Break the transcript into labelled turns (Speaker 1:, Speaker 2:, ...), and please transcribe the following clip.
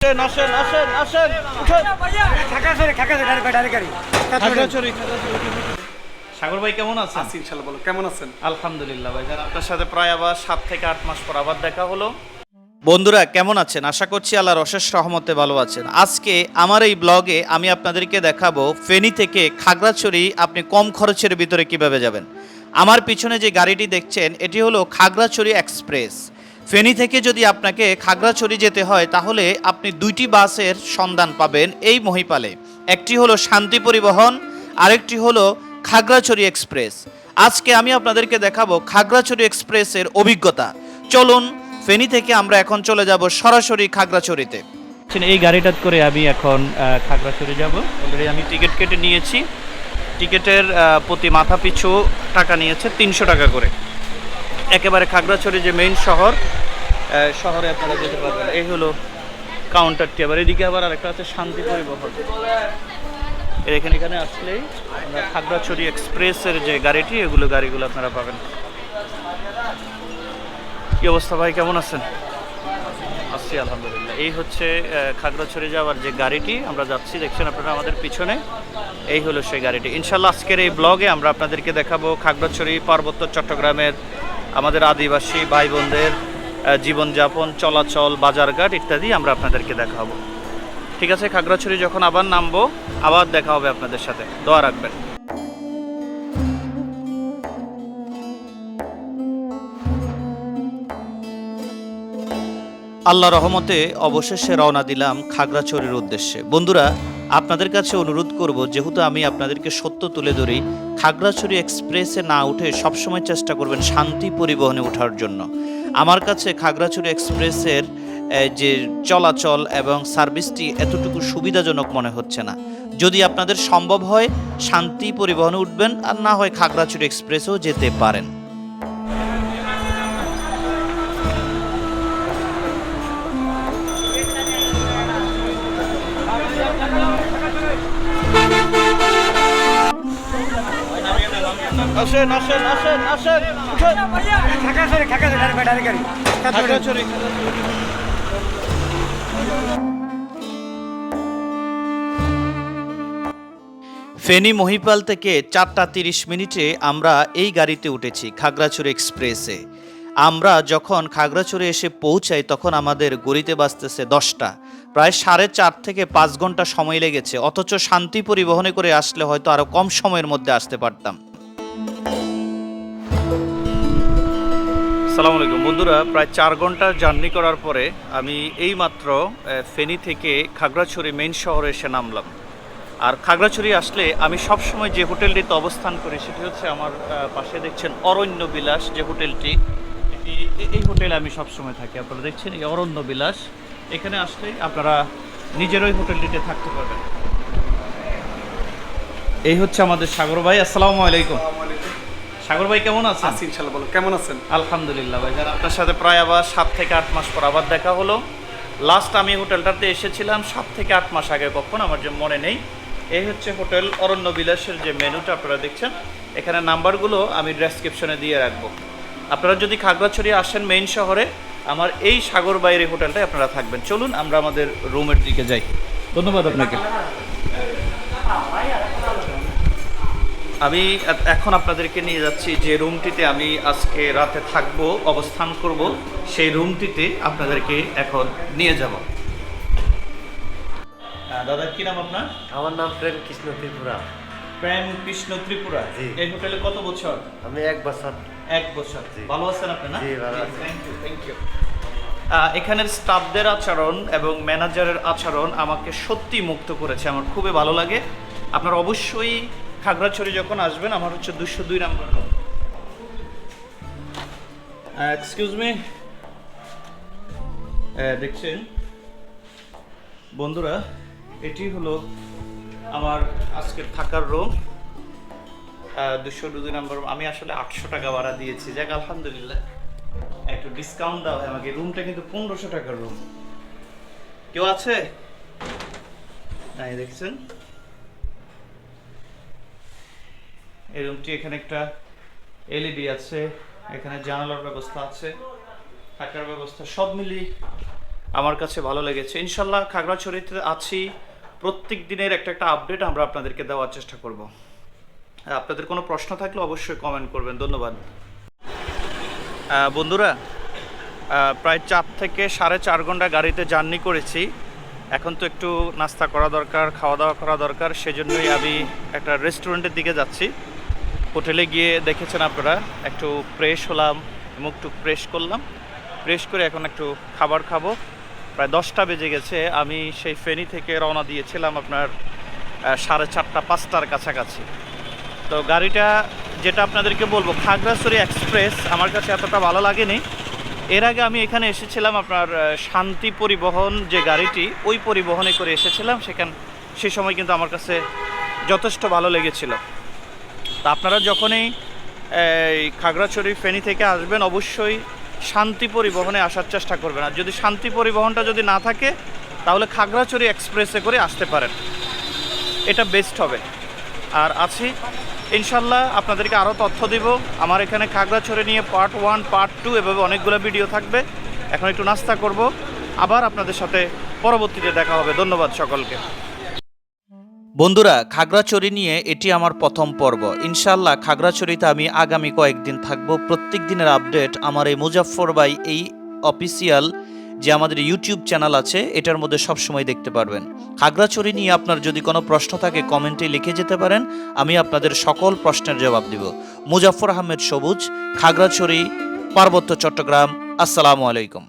Speaker 1: আসেন আসেন আসেন সাগর ভাই কেমন আছেন?
Speaker 2: আছি ইনশাল্লাহ বলো কেমন আছেন?
Speaker 1: আলহামদুলিল্লাহ ভাই আপনার সাথে প্রায় আবার সাত থেকে আট মাস পর আবার দেখা হলো। বন্ধুরা কেমন আছেন? আশা করছি আল্লাহর অশেষ সহমতে ভালো আছেন। আজকে আমার এই ব্লগে আমি আপনাদেরকে দেখাবো ফেনী থেকে খাগড়াছড়ি আপনি কম খরচের ভিতরে কীভাবে যাবেন। আমার পিছনে যে গাড়িটি দেখছেন এটি হলো খাগড়াছড়ি এক্সপ্রেস। ফেনী থেকে যদি আপনাকে খাগড়াছড়ি যেতে হয়, তাহলে আপনি দুইটি বাসের সন্ধান পাবেন এই মহিপালে। একটি হলো শান্তি পরিবহন, আরেকটি হলো খাগড়াছড়ি এক্সপ্রেস। আজকে আমি আপনাদেরকে দেখাবো খাগড়াছড়ি এক্সপ্রেসের অভিজ্ঞতা। চলুন, ফেনী থেকে আমরা এখন চলে যাব সরাসরি খাগড়াছড়িতে। এই গাড়িটা করে আমি এখন খাগড়াছড়ি যাব। অলরেডি আমি টিকিট কেটে নিয়েছি। টিকিটের প্রতি মাথা পিছু টাকা নিয়েছে তিনশো টাকা করে। একেবারে খাগড়াছড়ি যে মেইন শহর শহরে আপনারা যেতে পারবেন। এই হলো কাউন্টারটি আবার এদিকে আবার আরেকটা আছে, শান্তি পরিবহন। এখানে এখানে আসলেই খাগড়াছড়ি এক্সপ্রেসের যে গাড়িটি, এগুলো গাড়িগুলো আপনারা পাবেন। কি অবস্থা ভাই, কেমন আছেন? আছি, আলহামদুলিল্লাহ। এই হচ্ছে খাগড়াছড়ি যাওয়ার যে গাড়িটি, আমরা যাচ্ছি, দেখছেন আপনারা আমাদের পিছনে? এই হলো সেই গাড়িটি। ইনশাল্লাহ আজকের এই ব্লগে আমরা আপনাদেরকে দেখাবো খাগড়াছড়ি পার্বত্য চট্টগ্রামের আমাদের আদিবাসী ভাই বোনদের জীবনযাপন, চলাচল, বাজারঘাট ইত্যাদি আমরা আপনাদেরকে দেখাবো। ঠিক আছে, খাগড়াছড়ি যখন আবার নামবো, আবার দেখা হবে আপনাদের সাথে। দোয়া রাখবেন। আল্লাহ রহমতে অবশেষে রওনা দিলাম খাগড়াছড়ির উদ্দেশ্যে। বন্ধুরা, আপনাদের কাছে অনুরোধ করব, যেহেতু আমি আপনাদেরকে সত্য তুলে ধরি, খাগড়াছড়ি এক্সপ্রেসে না উঠে সবসময় চেষ্টা করবেন শান্তি পরিবহনে ওঠার জন্য। আমার কাছে খাগড়াছড়ি এক্সপ্রেসের যে চলাচল এবং সার্ভিসটি এতটুকু সুবিধাজনক মনে হচ্ছে না। যদি আপনাদের সম্ভব হয়, শান্তি পরিবহনে উঠবেন, আর না হয় খাগড়াছড়ি এক্সপ্রেসেও যেতে পারেন। আসেন আসেন আসেন আসেন।
Speaker 2: গাড়ি
Speaker 1: ফেনী মহিপাল থেকে চারটা তিরিশ মিনিটে আমরা এই গাড়িতে উঠেছি খাগড়াছড়ি এক্সপ্রেসে। আমরা যখন খাগড়াছড়ি এসে পৌঁছাই তখন আমাদের গড়িতে বাজতেছে দশটা। প্রায় সাড়ে চার থেকে পাঁচ ঘণ্টা সময় লেগেছে অথচ শান্তি পরিবহনে করে আসলে হয়তো আরও কম সময়ের মধ্যে আসতে পারতাম। সালাম আলাইকুম। বন্ধুরা প্রায় চার ঘণ্টা জার্নি করার পরে আমি এইমাত্র আহ, ফেনী থেকে খাগড়াছড়ি মেইন শহরে এসে নামলাম। আর খাগড়াছড়ি আসলে আমি সবসময় যে হোটেলটিতে অবস্থান করি সেটি হচ্ছে আমার পাশে দেখছেন অরণ্য বিলাস যে হোটেলটি। এই হোটেলে আমি সবসময় থাকি আপনারা দেখছেন এই অরণ্য বিলাস। এখানে আসলেই আপনারা নিজের ওই হোটেলটিতে থাকতে পারবেন। এই হচ্ছে আমাদের সাগর ভাই আসসালামু আলাইকুম। সাগর ভাই কেমন আছেন?
Speaker 2: আছি ইনশাল্লাহ বলো কেমন আছেন?
Speaker 1: আলহামদুলিল্লাহ ভাই যারা আপনার সাথে প্রায় আবার সাত থেকে আট মাস পর আবার দেখা হলো লাস্ট আমি হোটেলটাতে এসেছিলাম সাত থেকে আট মাস আগে কখন আমার যে মনে নেই। এই হচ্ছে হোটেল অরণ্য বিলাসের যে মেনুটা আপনারা দেখছেন। এখানে নাম্বারগুলো আমি ডেসক্রিপশনে দিয়ে রাখব। আপনারা যদি খাগড়াছড়ি আসেন মেইন শহরে আমার এই সাগর বাইরে হোটেলটায় আপনারা থাকবেন। চলুন আমরা আমাদের রুমের দিকে যাই। ধন্যবাদ আপনাকে। আমি এখন আপনাদেরকে নিয়ে যাচ্ছি যে রুমটিতে আমি আজকে রাতে থাকব অবস্থান করব সেই রুমটিতে আপনাদেরকে এখন নিয়ে যাব। দাদা কি নাম আপনার?
Speaker 3: আমার নাম প্রেম কৃষ্ণ ত্রিপুরা।
Speaker 1: প্রেম কৃষ্ণ ত্রিপুরা। এই হোটেলে কত বছর?
Speaker 3: আমি এক বছর।
Speaker 1: এক বছর। ভালো আছেন আপনি না। থ্যাংক ইউ থ্যাংক ইউ এখানের স্টাফদের আচরণ এবং ম্যানেজারের আচরণ আমাকে সত্যি মুক্ত করেছে। আমার খুবই ভালো লাগে। আপনার অবশ্যই খাগড়াছড়ি যখন আসবেন, আমার হচ্ছে দুশো দুই নাম্বার এক্সকিউজ মি দেখছেন? বন্ধুরা, এটি হলো আমার আজকের থাকার রুম দুশো দুই নম্বর আমি আসলে আটশো টাকা ভাড়া দিয়েছি। যাক, আলহামদুলিল্লাহ। একটু ডিসকাউন্ট দাও আমাকে। রুমটা কিন্তু পনেরোশো টাকার রুম কেউ আছে? নাই, দেখছেন? এই রুমটি এখানে একটা এলইডি আছে, এখানে জানালার ব্যবস্থা আছে, থাকার ব্যবস্থা সব মিলিয়ে আমার কাছে ভালো লেগেছে। ইনশাল্লাহ খাগড়াছড়িতে আছি, প্রত্যেক দিনের একটা একটা আপডেট আমরা আপনাদেরকে দেওয়ার চেষ্টা করব। আপনাদের কোনো প্রশ্ন থাকলে অবশ্যই কমেন্ট করবেন, ধন্যবাদ। বন্ধুরা প্রায় চার থেকে সাড়ে চার ঘণ্টা গাড়িতে জার্নি করেছি। এখন তো একটু নাস্তা করা দরকার, খাওয়া দাওয়া করা দরকার, সেজন্যই আমি একটা রেস্টুরেন্টের দিকে যাচ্ছি। হোটেলে গিয়ে দেখেছেন আপনারা, একটু ফ্রেশ হলাম মুখ টুক ফ্রেশ করলাম। ফ্রেশ করে এখন একটু খাবার খাব। প্রায় দশটা বেজে গেছে, আমি সেই ফেনি থেকে রওনা দিয়েছিলাম আপনার সাড়ে চারটা, পাঁচটার কাছাকাছি। তো গাড়িটা, যেটা আপনাদেরকে বলব, খাগড়াছড়ি এক্সপ্রেস, আমার কাছে এতটা ভালো লাগেনি। এর আগে আমি এখানে এসেছিলাম আপনার শান্তি পরিবহন যে গাড়িটি, ওই পরিবহনে করে এসেছিলাম, সেখান, সে সময় কিন্তু আমার কাছে যথেষ্ট ভালো লেগেছিল। তা আপনারা যখনই, এই খাগড়াছড়ি ফেনী থেকে আসবেন, অবশ্যই শান্তি পরিবহনে আসার চেষ্টা করবেন। আর যদি শান্তি পরিবহনটা যদি না থাকে, তাহলে খাগড়াছড়ি এক্সপ্রেসে করে আসতে পারেন। এটা বেস্ট হবে। আর আছি, ইনশাল্লাহ আপনাদেরকে আরও তথ্য দিব। আমার এখানে খাগড়াছড়ি নিয়ে পার্ট ওয়ান, পার্ট টু এভাবে অনেকগুলো ভিডিও থাকবে। এখন একটু নাস্তা করব। আবার আপনাদের সাথে পরবর্তীতে দেখা হবে। ধন্যবাদ সকলকে। বন্ধুরা, খাগড়াছড়ি নিয়ে এটি আমার প্রথম পর্ব। ইনশাল্লাহ খাগড়াছড়িতে আমি আগামী কয়েকদিন থাকব। প্রত্যেক দিনের আপডেট আমার এই মুজাফর ভাই, এই অফিসিয়াল যে আমাদের ইউটিউব চ্যানেল আছে, এটার মধ্যে সবসময় দেখতে পারবেন। খাগড়াছড়ি নিয়ে আপনার যদি কোনো প্রশ্ন থাকে, কমেন্টে লিখে যেতে পারেন, আমি আপনাদের সকল প্রশ্নের জবাব দিব। মুজাফর আহমেদ সবুজ, খাগড়াছড়ি, পার্বত্য চট্টগ্রাম, আসসালামু আলাইকুম।